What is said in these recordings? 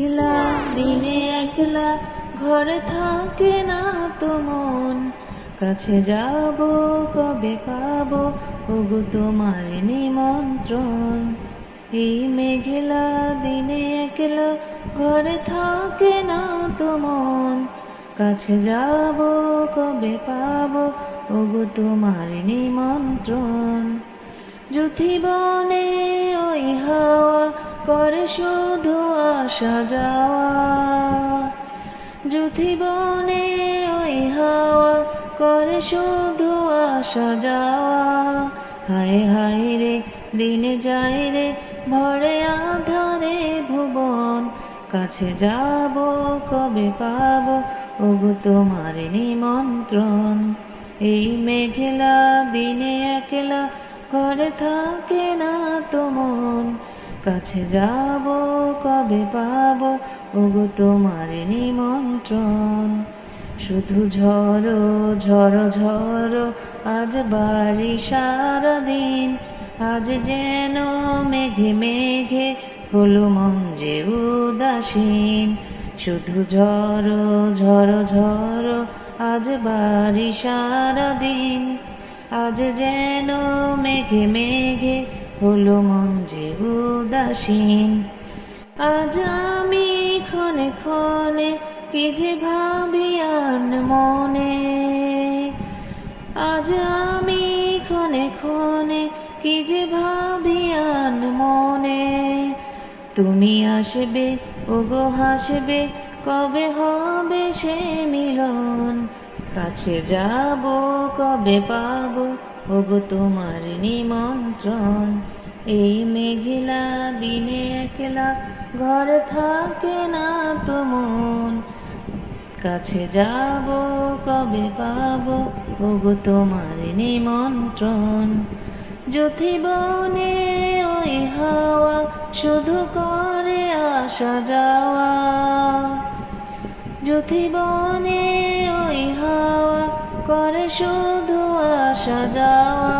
একলা দিনে একলা ঘরে থাকে না তো মন। কাছে যাব, কবে পাবো, ওগো তোমার নিমন্ত্রণ। এই মেঘেলা দিনে একলা ঘরে থাকে না তো মন। কাছে যাব, কবে পাবো, ওগো তোমার নিমন্ত্রণ। যুথি বনে ওই হাওয়া করে শুধু আসা যাওয়া। যুথি বনে ওই হাওয়া করে শুধু আসা যাওয়া। হায় হায় রে, দিনে যায় রে, ভরে আধারে ভুবন। কাছে যাব, কবে পাবো, ওগো তোমার নিমন্ত্রণ। এই মেঘেলা দিনে একলা ঘরে থাকে না তো মন। কাছে যাব, কবে পাব? ওগো তোমার নিমন্ত্রণ। শুধু ঝড়ো ঝড়ো ঝড়ো, আজ বাড়ি সারাদিন আজ যেন মেঘে মেঘে হলো মন যে উদাসীন। শুধু ঝড়ো ঝড়ো ঝড়ো, আজ বাড়ি সারাদিন আজ যেন মেঘে মেঘে হলো মন যে উদাসীন। আজ আমি ক্ষণে ক্ষণে কি যে ভাবি আর মনে। আজ আমি ক্ষণে ক্ষণে কি যে ভাবি আর মনে। তুমি আসবে, ওগো হাসবে, কবে হবে সে মিলন? কাছে যাব, কবে পাব? ওগো তোমার নিমন্ত্রণ। এই মেঘিলা দিনে একলা ঘরে থাকে না তো মন। কাছে যাব, কবে পাব? ওগো তোমার নিমন্ত্রণ। যথি বনে ওই হাওয়া শুধু করে আসা যাওয়া। যথি বনে ওই হাওয়া করে শুধু আসা যাওয়া।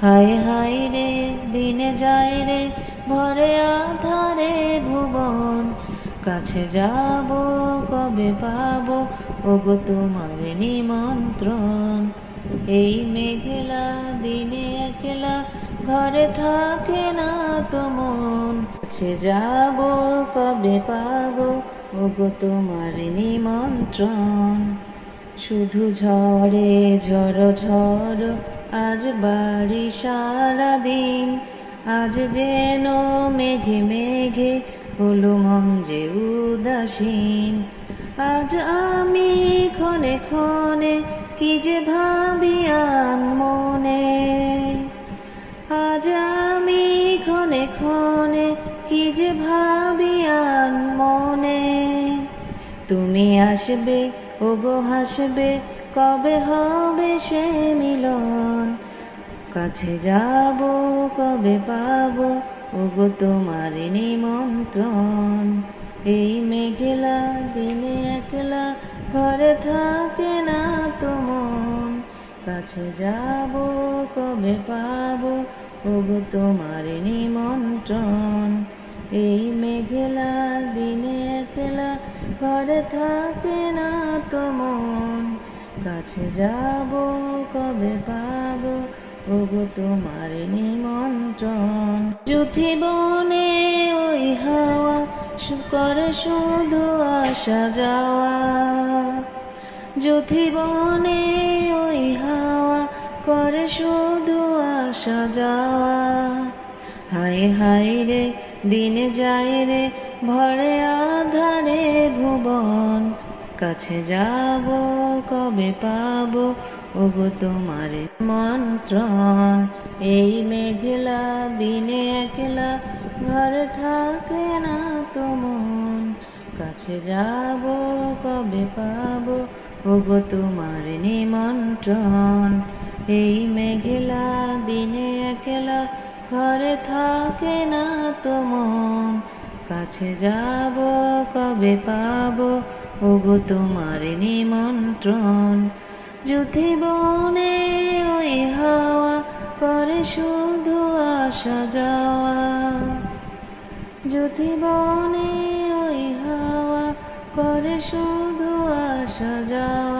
হায় হাই রে, দিনে যায় রে, ভরে আধারে ভুবন। কাছে যাব, কবে পাবো, ওগো তোমার নিমন্ত্রণ। এই মেঘেলা দিনে একলা ঘরে থাকে না তো মন। কাছে যাব, কবে পাবো ওগো তোমার নিমন্ত্রণ। শুধু ঝড়ে ঝড় ঝড়, আজ বাড়ি সারাদিন। আজ যেন মেঘে মেঘে হলো মন যে উদাসীন। আজ আমি ক্ষণে ক্ষণে কি যে ভাবি আন মনে। আজ আমি ক্ষণে ক্ষণে কি যে ভাবি তুমি আসবে, ওগো হাসবে, কবে হবে সে মিলন? কাছে যাব, কবে পাবো, ওগো তোমার নিমন্ত্রণ? এই মেঘেলা দিনে একলা ঘরে থাকে না তো মন। কাছে যাব, কবে পাবো, ওগো তোমার নিমন্ত্রণ? এই মেঘেলা দিনে ঘরে থাকে না তো মন। কাছে যাব, কবে পাব? ওগো তোমার নিমন্ত্রণ। যুথি বনে ওই হাওয়া করে শুধু আসা যাওয়া। যুথি বনে ওই হাওয়া, করে শুধু আসা যাওয়া। হায় হায় রে, দিনে যায় রে ভরে আধারে ভুবন। কাছে যাব, কবে পাব? ওগো তোমার মন্ত্রণ। এই মেঘলা দিনে একলা ঘরে থাকে না তো মন কাছে যাব, কবে পাব? ওগো তোমার নিমন্ত্রণ। এই মেঘলা দিনে একলা ঘরে থাকে না তো মন কাছে যাব, কবে পাব? ওগো তোমার নিমন্ত্রণ। যুথি বনে ওই হাওয়া করে শুধু আসা যাওয়া। যুথি বনে ওই হাওয়া করে শুধু আসা যাওয়া।